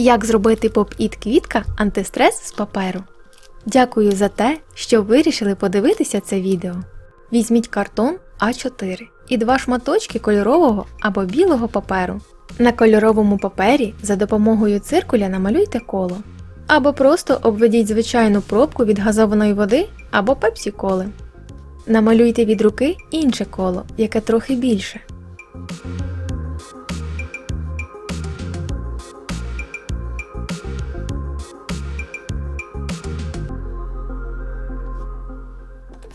Як зробити поп-іт квітка антистрес з паперу? Дякую за те, що вирішили подивитися це відео. Візьміть картон А4 і два шматочки кольорового або білого паперу. На кольоровому папері за допомогою циркуля намалюйте коло. Або просто обведіть звичайну пробку від газованої води або пепсі-коли. Намалюйте від руки інше коло, яке трохи більше.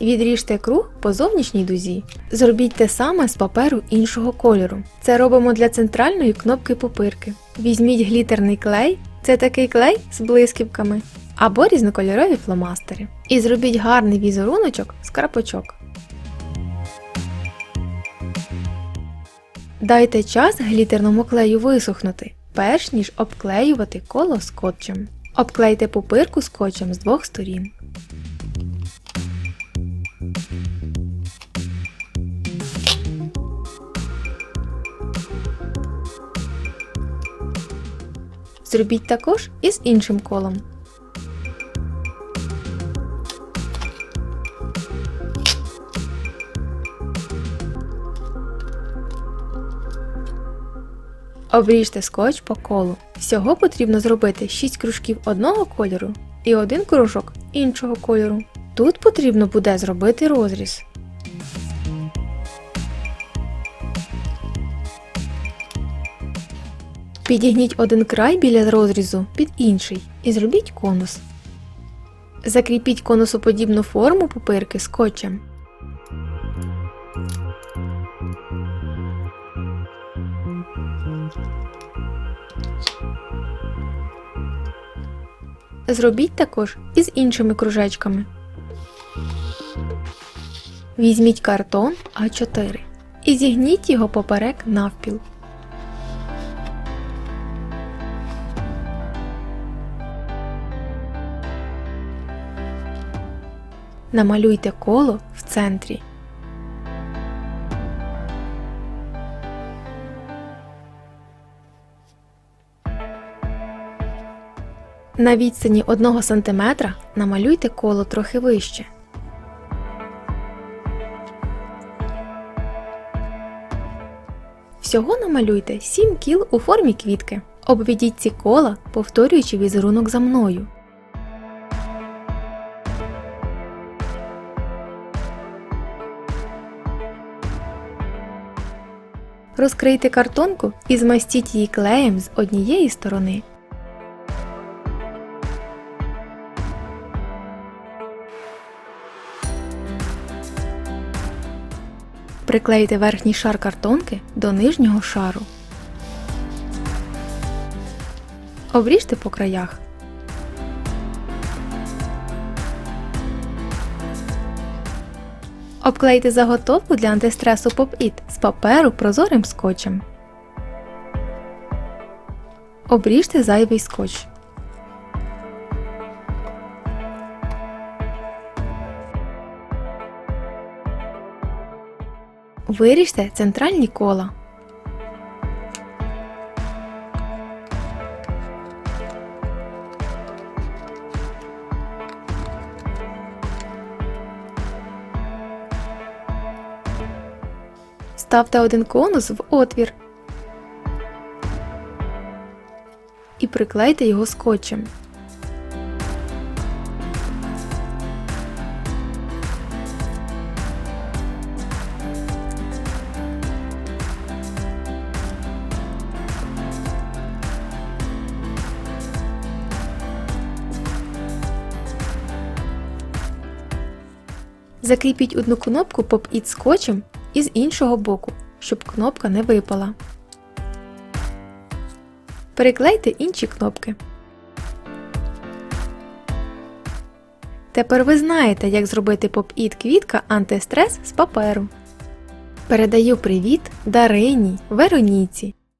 Відріжте круг по зовнішній дузі. Зробіть те саме з паперу іншого кольору. Це робимо для центральної кнопки пупирки. Візьміть глітерний клей, це такий клей з блисківками, або різнокольорові фломастери. І зробіть гарний візеруночок з крапочок. Дайте час глітерному клею висохнути, перш ніж обклеювати коло скотчем. Обклейте пупирку скотчем з двох сторін. Зробіть також і з іншим колом. Обріжте скотч по колу. Всього потрібно зробити 6 кружків одного кольору і один кружок іншого кольору. Тут потрібно буде зробити розріз. Підігніть один край біля розрізу під інший і зробіть конус. Закріпіть конусоподібну форму пупирки скотчем. Зробіть також і з іншими кружечками. Візьміть картон А4 і зігніть його поперек навпіл. Намалюйте коло в центрі. На відстані 1 см намалюйте коло трохи вище. Всього намалюйте 7 кіл у формі квітки. Обведіть ці кола, повторюючи візерунок за мною. Розкрийте картонку і змастіть її клеєм з однієї сторони. Приклейте верхній шар картонки до нижнього шару. Обріжте по краях. Обклейте заготовку для антистресу Pop-It з паперу прозорим скотчем. Обріжте зайвий скотч. Виріжте центральні кола. Ставте один конус в отвір і приклейте його скотчем. Закріпіть одну кнопку Pop-It скотчем і з іншого боку, щоб кнопка не випала. Переклейте інші кнопки. Тепер ви знаєте, як зробити поп-іт квітка антистрес з паперу. Передаю привіт Дарині, Вероніці,